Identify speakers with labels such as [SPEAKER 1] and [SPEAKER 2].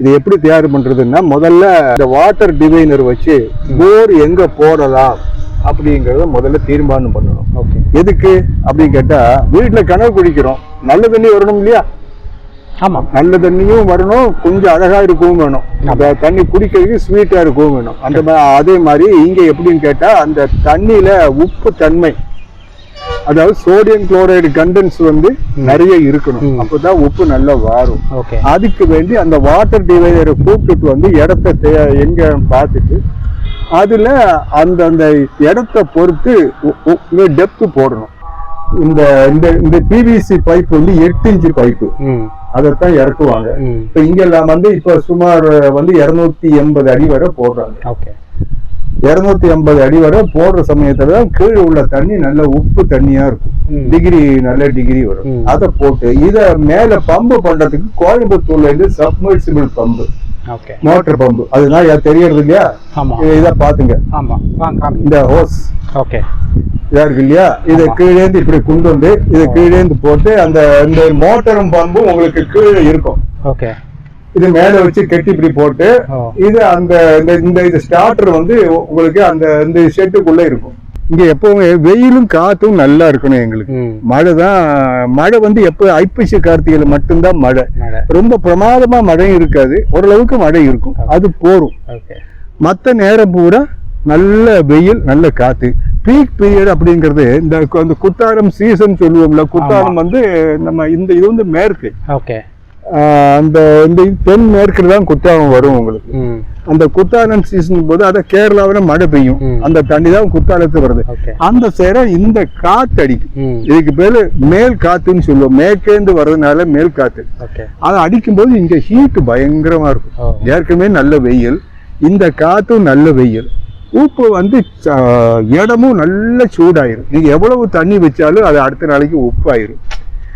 [SPEAKER 1] இது எப்படி தயார் பண்றதுன்னா முதல்ல இந்த வாட்டர் டிவைனர் வச்சு போர் எங்க போடலாம் அப்படிங்கறத முதல்ல தீர்மானம் பண்ணணும்.
[SPEAKER 2] ஓகே
[SPEAKER 1] எதுக்கு அப்படின்னு கேட்டா வீட்டுல கிணறு குடிக்கிறோம். நல்ல தண்ணி வரணும் இல்லையா?
[SPEAKER 2] ஆமாம்
[SPEAKER 1] நல்ல தண்ணியும் வரணும் கொஞ்சம் அழகா இருக்கவும் வேணும். அந்த தண்ணி குடிக்கிறதுக்கு ஸ்வீட்டா இருக்கவும் வேணும். அந்த மாதிரி அதே மாதிரி இங்க எப்படின்னு கேட்டா அந்த தண்ணியில உப்பு தன்மை அதாவது சோடியம் குளோரைடு கண்டென்ஸ் வந்து நிறைய இருக்கணும். அப்பதான் உப்பு நல்லா வாரும். அதுக்கு வேண்டி அந்த வாட்டர் டிவைடரை கூப்பிட்டுட்டு வந்து இடத்த எங்க பார்த்துட்டு அதுல அந்த அந்த இடத்த பொறுத்து டெப்த் போடணும். இந்த இந்த இந்த பிவிசி பைப் வந்து எட்டு இன்ச்சு பைப்பு அதைத்தான் இறக்குவாங்க. இப்ப இங்கெல்லாம் வந்து இப்ப சுமார் வந்து இருநூத்தி எண்பது அடி வரை போடுறாங்க.
[SPEAKER 2] ஓகே.
[SPEAKER 1] இருநூத்தி எண்பது அடி வரை போடுற சமயத்துல தான் கீழே உள்ள தண்ணி நல்ல உப்பு தண்ணியா இருக்கும். டிகிரி நல்ல டிகிரி வரும். அதை போட்டு இத மேல பம்பு பண்றதுக்கு கோயம்புத்தூர்ல இருந்து submersible pump.
[SPEAKER 2] Okay.
[SPEAKER 1] Motor pump. அதுதான் தெரியறது இல்லையா? இத- பாத்துங்க. இந்த ஹோஸ்
[SPEAKER 2] ஓகே.
[SPEAKER 1] இதா இருக்கு இல்லையா? இதை. கீழேந்து இப்படி கொண்டு வந்து இதை கீழேந்து போட்டு அந்த இந்த மோட்டரும் பம்பும் உங்களுக்கு கீழே இருக்கும்.
[SPEAKER 2] ஓகே.
[SPEAKER 1] இது மேல வச்சு கெட்டி இப்படி போட்டு இது அந்த இந்த இந்த இது ஸ்டார்டர் வந்து உங்களுக்கு அந்த இந்த ஷெட்டுக்குள்ள இருக்கும். இங்க எப்பவுமே வெயிலும் காத்தும் நல்லா இருக்கணும் எங்களுக்கு. மழை தான் மழை வந்து எப்போ ஐப்பசி கார்த்திகையில மட்டும்தான் மழை.
[SPEAKER 2] மழை.
[SPEAKER 1] ரொம்ப பிரமாதமா மழையும் இருக்காது. ஓரளவுக்கு மழை இருக்கும். அது போரும்.
[SPEAKER 2] ஓகே.
[SPEAKER 1] மற்ற நேரம் பூரா நல்ல வெயில் நல்ல காத்து. பீக் பீரியட் அப்படிங்கிறது இந்த கு- அந்த குத்தாலம் சீசன் சொல்லுவோம்ல குத்தாலம் வந்து நம்ம இந்த இது வந்து மேற்கு.
[SPEAKER 2] ஓகே.
[SPEAKER 1] அந்த இந்த தென் மேற்குல தான் குத்தாலம் வரும் உங்களுக்கு. அந்த குத்தாலம் சீசன் போது அத கேரளாவில் மழை பெய்யும். அந்த தண்ணி தான் குத்தாலத்து வருது. அந்த சேர இந்த காத்து அடிக்கும் இதுக்கு பேரு மேல் காத்துன்னு சொல்லுவோம். மேற்கேந்து வர்றதுனால மேல் காத்து. அது அடிக்கும்போது இங்க ஹீட் பயங்கரமா இருக்கும். ஏற்கனவே நல்ல வெயில் இந்த காத்தும் நல்ல வெயில். உப்பு வந்து இடமும் நல்ல சூடாயிரும். நீங்க எவ்வளவு தண்ணி வச்சாலும் அது அடுத்த நாளைக்கு உப்பு ஆயிரும்